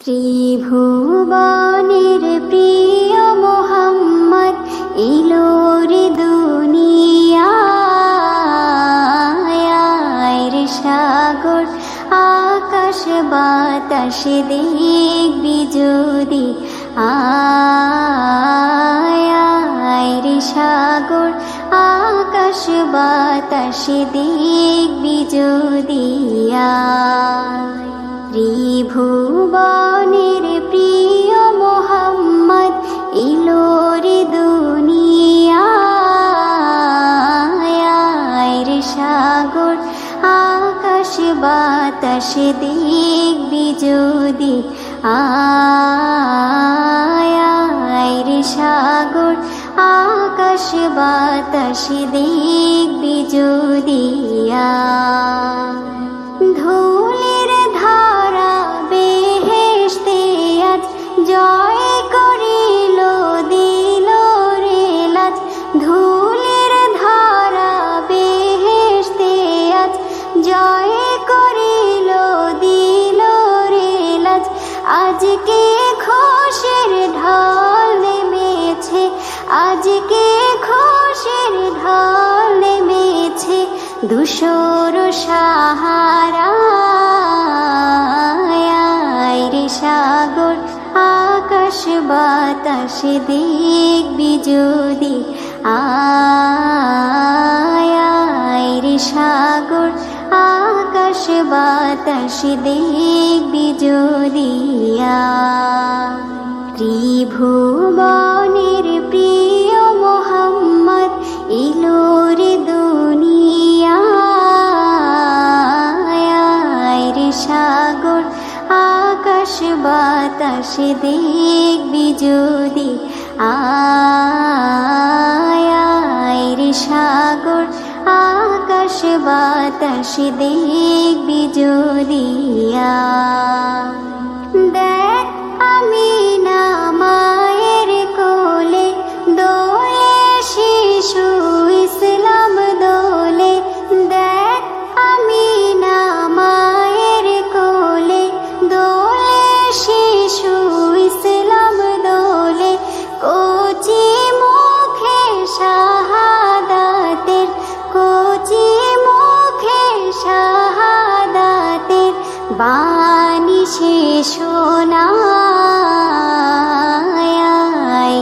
ত্রিভুবনের প্রিয় মোহাম্মদ ইলোর দুনিয়ায় রে সাগর, আকাশ বাতাস দেখবি যদি আয় রে সাগর, আকাশ বাতাস দেখবি যদি আয়। ত্রিভুবনের প্রিয় মোহাম্মদ ইলোর দুনিয়ায় রে সাগর, আকাশ বাতাস দেখবি যদি। আয় রে সাগর, আকাশ বাতাস দেখবি যদি। নেমেছে দুশোর সাহারা। রে সাগর, আকাশ বাতাস দেখবি যদি। আয় রে সাগর, আকাশ বাতাস দেখবি যদি। আয়। ইলোর দুনিয়ায় রে সাগর, আকাশ বাতাস দেখবি যদি। আয় রে সাগর, আকাশ বাতাস দেখবি যদি। বাণী শেষ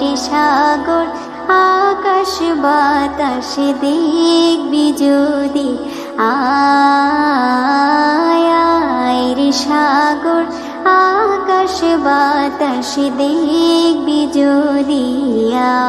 রে সাগর, আকাশ বাতাস দেখবি যদি আয় রে সাগর, আকাশ বাতাস দেখবি যদি আয়।